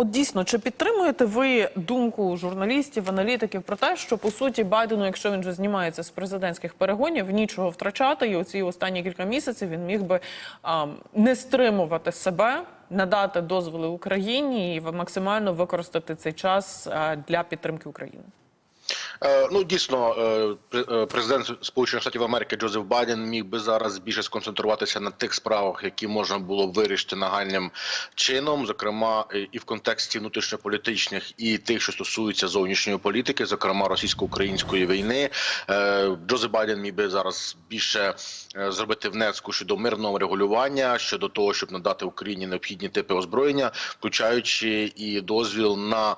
От дійсно, чи підтримуєте ви думку журналістів, аналітиків про те, що по суті Байдену, якщо він вже знімається з президентських перегонів, нічого втрачати, і оці останні кілька місяців він міг би а, не стримувати себе, надати дозволи Україні і максимально використати цей час а, для підтримки України? Е, Ну дійсно, е, е, президент Сполучених Штатів Америки Джозеф Байден міг би зараз більше сконцентруватися на тих справах, які можна було вирішити нагальним чином, зокрема і в контексті внутрішньополітичних, і тих, що стосуються зовнішньої політики, зокрема російсько-української війни. Джозеф Байден міг би зараз більше зробити внеску щодо мирного регулювання, щодо того, щоб надати Україні необхідні типи озброєння, включаючи і дозвіл на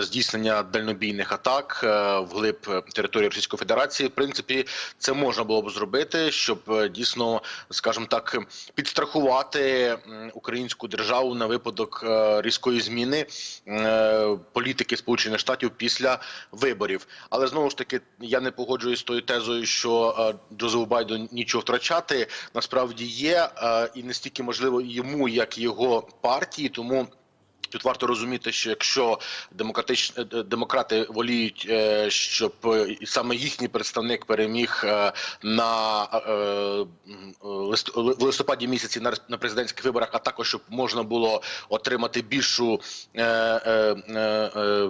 здійснення дальнобійних атак вглиб е, території Російської Федерації. В принципі, це можна було б зробити, щоб е, дійсно, скажімо так, підстрахувати українську державу на випадок е, різкої зміни політики Сполучених Штатів після виборів. Але знову ж таки, я не погоджуюсь з тою тезою, що Джозефу Байдену нічого втрачати насправді є, і не стільки можливо йому, як його партії, тому. Тут варто розуміти, що якщо демократич... е, демократи воліють, е, щоб е, саме їхній представник переміг е, на е, в листопаді місяці на президентських виборах, а також щоб можна було отримати більшу е, е, е, е,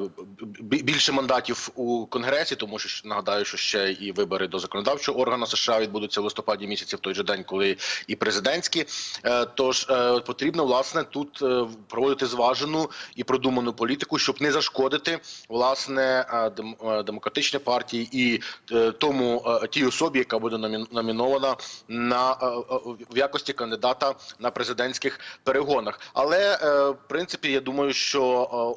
бі- більше мандатів у конгресі, тому що нагадаю, що ще і вибори до законодавчого органу США відбудуться в листопаді місяці, в той же день, коли і президентські. Е, Тож е, потрібно власне тут е, проводити зважену і продуману політику, щоб не зашкодити власне е, е, демократичній партії і е, тому тій особі, яка буде номі- номінована на в якості кандидата на президентських перегонах. Але в принципі я думаю, що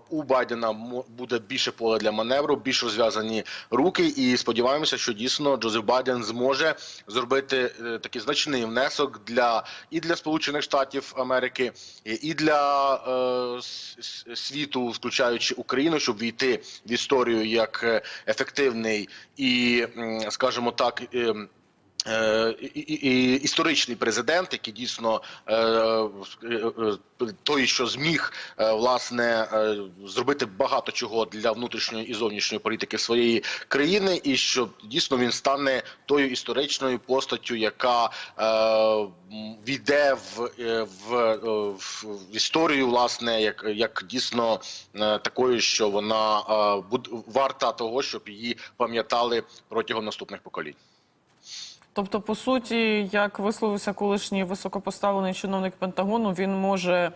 у Байдена буде більше поля для маневру, більш розв'язані руки, і сподіваємося, що дійсно Джозеф Байден зможе зробити такий значний внесок для і для Сполучених Штатів Америки, і для світу, включаючи Україну, щоб війти в історію як е, ефективний і, скажімо так. Е, і- історичний президент, який дійсно е, е, той, що зміг власне зробити багато чого для внутрішньої і зовнішньої політики своєї країни, і що дійсно він стане тою історичною постаттю, яка війде в, в, в, історію, власне, як, як дійсно такою, що вона варта того, щоб її пам'ятали протягом наступних поколінь. Тобто, по суті, як висловився колишній високопоставлений чиновник Пентагону, він може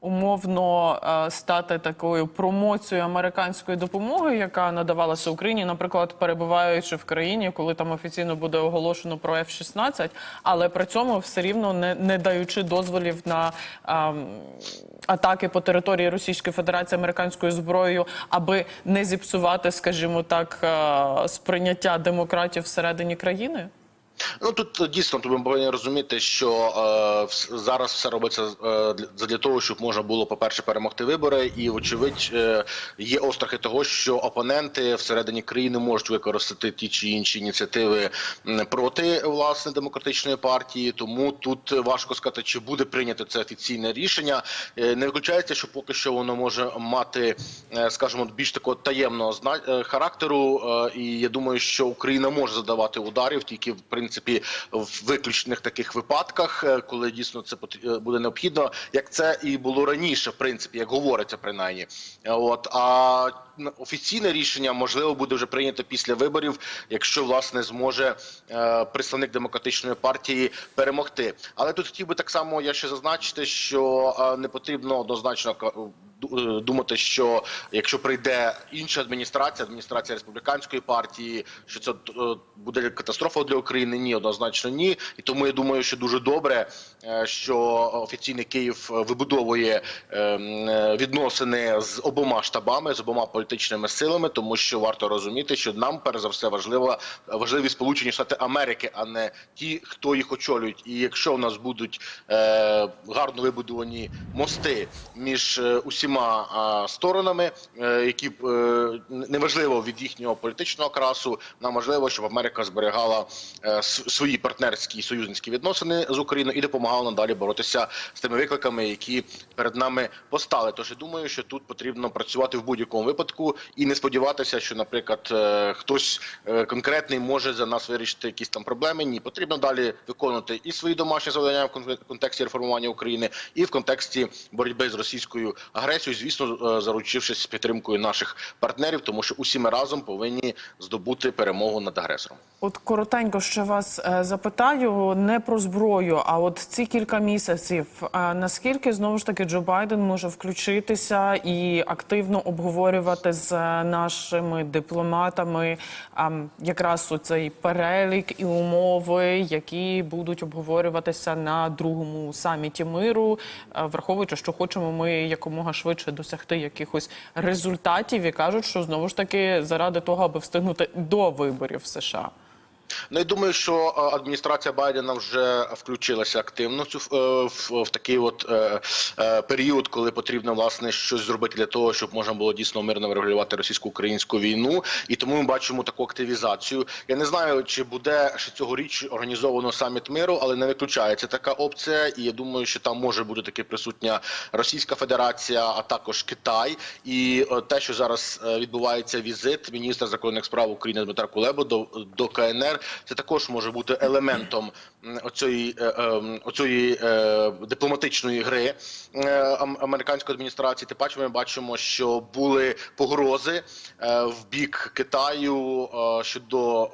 умовно е, стати такою промоцією американської допомоги, яка надавалася Україні, наприклад, перебуваючи в країні, коли там офіційно буде оголошено про F-16, але при цьому все рівно не, не даючи дозволів на ем, атаки по території Російської Федерації американською зброєю, аби не зіпсувати, скажімо так, е, сприйняття демократів всередині країни. Ну тут дійсно ми повинні розуміти, що е, зараз все робиться е, для, того, щоб можна було, по-перше, перемогти вибори, і вочевидь е, є острахи того, що опоненти всередині країни можуть використати ті чи інші ініціативи проти власне демократичної партії. Тому тут важко сказати, чи буде прийнято це офіційне рішення. Е, Не виключається, що поки що воно може мати, е, скажімо, більш такого таємного зна- е, характеру. е, І я думаю, що Україна може задавати ударів тільки в принципі в виключних таких випадках, е, коли дійсно це е, буде необхідно, як це і було раніше, в принципі, як говориться принаймні. Е, От а офіційне рішення можливо буде вже прийнято після виборів, якщо власне зможе представник демократичної партії перемогти. Але тут хотів би так само я ще зазначити, що не потрібно однозначно думати, що якщо прийде інша адміністрація, адміністрація республіканської партії, що це е, буде катастрофа для України. Ні, однозначно ні. І тому я думаю, що дуже добре, е, що офіційний Київ е, вибудовує е, е, відносини з обома штабами, з обома політичними силами, тому що варто розуміти, що нам перш за все важливо важливі Сполучені Штати Америки, а не ті, хто їх очолюють. І якщо у нас будуть е, гарно вибудовані мости між е, усіма усіма сторонами, е, які е, неважливо від їхнього політичного красу. Нам важливо, щоб Америка зберігала е, свої партнерські і союзницькі відносини з Україною і допомагала надалі боротися з тими викликами, які перед нами постали. Тож я думаю, що тут потрібно працювати в будь-якому випадку і не сподіватися, що, наприклад, хтось конкретний може за нас вирішити якісь там проблеми. Ні, потрібно далі виконувати і свої домашні завдання в кон- контексті реформування України, і в контексті боротьби з російською агресією, звісно, е, заручившись підтримкою наших партнерів, тому що усі ми разом повинні здобути перемогу над агресором. От коротенько ще вас е, запитаю не про зброю, а от ці кілька місяців. е, Наскільки знову ж таки Джо Байден може включитися і активно обговорювати з нашими дипломатами ем, якраз цей перелік і умови, які будуть обговорюватися на другому саміті миру, враховуючи, що хочемо ми якомога швидше досягти якихось результатів, і кажуть, що знову ж таки заради того, аби встигнути до виборів в США. Ну, я думаю, що е, адміністрація Байдена вже включилася активно цю е, в, в такий от е, е, період, коли потрібно власне щось зробити для того, щоб можна було дійсно мирно врегулювати російсько-українську війну. І тому ми бачимо таку активізацію. Я не знаю, чи буде ще цьогоріч організовано саміт миру, але не виключається така опція. І я думаю, що там може бути таки присутня Російська Федерація, а також Китай. І те, що зараз відбувається візит міністра закордонних справ України Дмитра Кулеби до, до КНР, це також може бути елементом оцієї, е, ем, оцієї е, дипломатичної гри е, американської адміністрації. Тим паче ми бачимо, що були погрози е, в бік Китаю е, щодо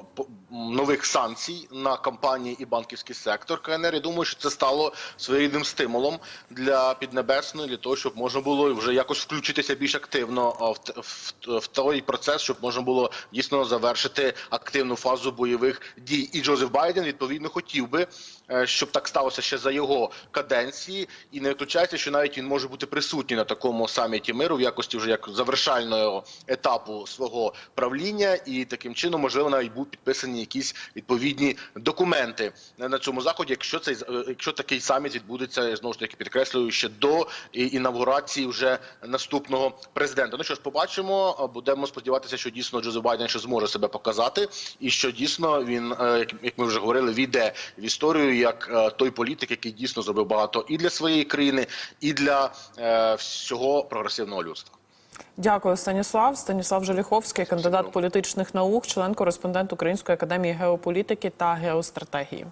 нових санкцій на компанії і банківський сектор КНР. Я думаю, що це стало своєрідним стимулом для Піднебесної, для того, щоб можна було вже якось включитися більш активно в, в, в той процес, щоб можна було дійсно завершити активну фазу бойових дій. І Джозеф Байден відповідно хотів би, щоб так сталося ще за його каденції, і не виключається, що навіть він може бути присутній на такому саміті миру в якості вже як завершального етапу свого правління, і таким чином можливо навіть будуть підписані якісь відповідні документи на цьому заході, якщо цей е, якщо такий саміт відбудеться знову ж таки підкреслюю ще до інавгурації вже наступного президента. Ну що ж, побачимо. Будемо сподіватися, що дійсно Джозеф Байден ще зможе себе показати, і що дійсно він, е, як ми вже говорили, війде в історію як е, той політик, який дійсно зробив багато і для своєї країни, і для е, всього прогресивного людства. Дякую, Станіслав. Станіслав Желіховський, кандидат політичних наук, член кореспондент Української академії геополітики та геостратегії.